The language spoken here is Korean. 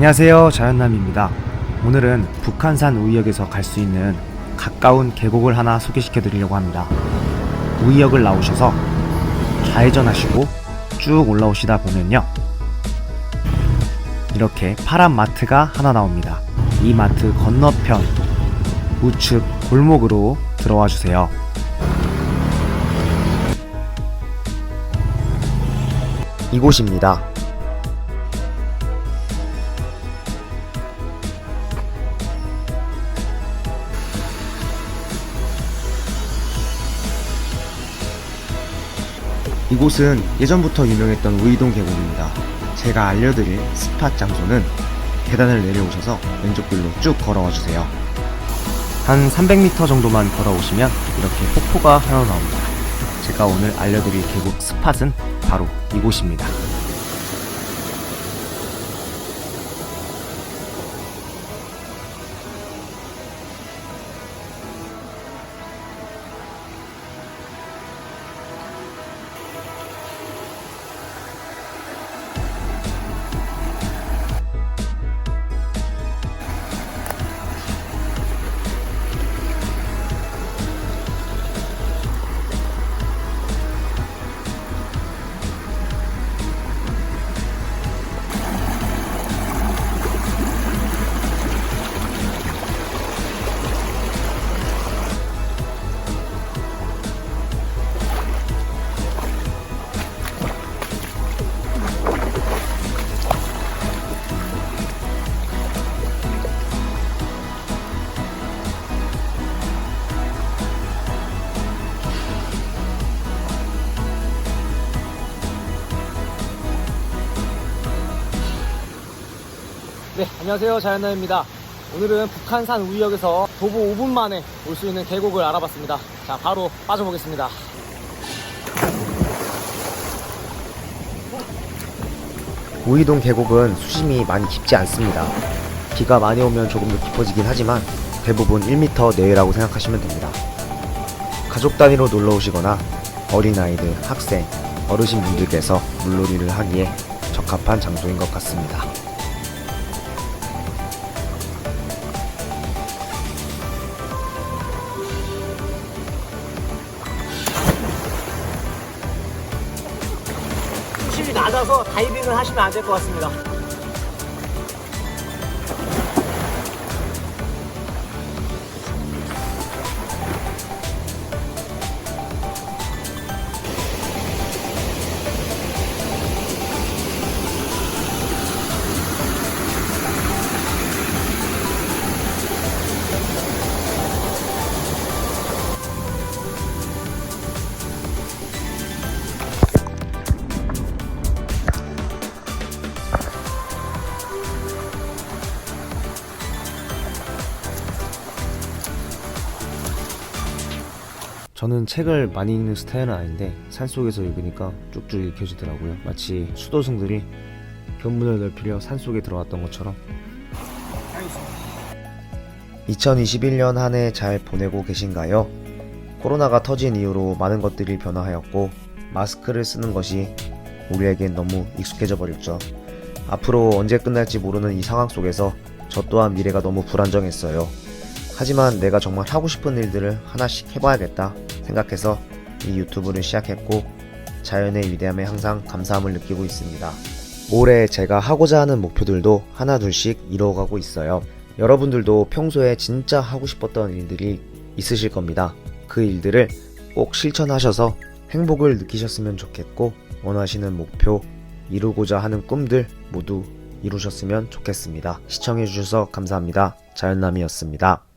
안녕하세요. 자연남입니다. 오늘은 북한산 우이역에서 갈 수 있는 가까운 계곡을 하나 소개시켜 드리려고 합니다. 우이역을 나오셔서 좌회전하시고 쭉 올라오시다 보면요. 이렇게 파란 마트가 하나 나옵니다. 이 마트 건너편 우측 골목으로 들어와 주세요. 이곳입니다 이곳은 예전부터 유명했던 우이동 계곡입니다. 제가 알려드릴 스팟 장소는 계단을 내려오셔서 왼쪽길로 쭉 걸어와 주세요. 한 300m 정도만 걸어오시면 이렇게 폭포가 하나 나옵니다. 제가 오늘 알려드릴 계곡 스팟은 바로 이곳입니다. 네, 안녕하세요. 자연나입니다. 오늘은 북한산 우이역에서 도보 5분 만에 올 수 있는 계곡을 알아봤습니다. 자, 바로 빠져보겠습니다. 우이동 계곡은 수심이 많이 깊지 않습니다. 비가 많이 오면 조금 더 깊어지긴 하지만 대부분 1m 내외라고 생각하시면 됩니다. 가족 단위로 놀러 오시거나 어린아이들, 학생, 어르신분들께서 물놀이를 하기에 적합한 장소인 것 같습니다. 낮아서 다이빙을 하시면 안 될 것 같습니다. 저는 책을 많이 읽는 스타일은 아닌데 산속에서 읽으니까 쭉쭉 읽혀지더라고요. 마치 수도승들이 견문을 넓히려 산속에 들어왔던 것처럼 2021년 한 해 잘 보내고 계신가요? 코로나가 터진 이후로 많은 것들이 변화하였고 마스크를 쓰는 것이 우리에겐 너무 익숙해져 버렸죠. 앞으로 언제 끝날지 모르는 이 상황 속에서 저 또한 미래가 너무 불안정했어요. 하지만 내가 정말 하고 싶은 일들을 하나씩 해봐야겠다 생각해서 이 유튜브를 시작했고 자연의 위대함에 항상 감사함을 느끼고 있습니다. 올해 제가 하고자 하는 목표들도 하나 둘씩 이루어가고 있어요. 여러분들도 평소에 진짜 하고 싶었던 일들이 있으실 겁니다. 그 일들을 꼭 실천하셔서 행복을 느끼셨으면 좋겠고 원하시는 목표, 이루고자 하는 꿈들 모두 이루셨으면 좋겠습니다. 시청해주셔서 감사합니다. 자연남이었습니다.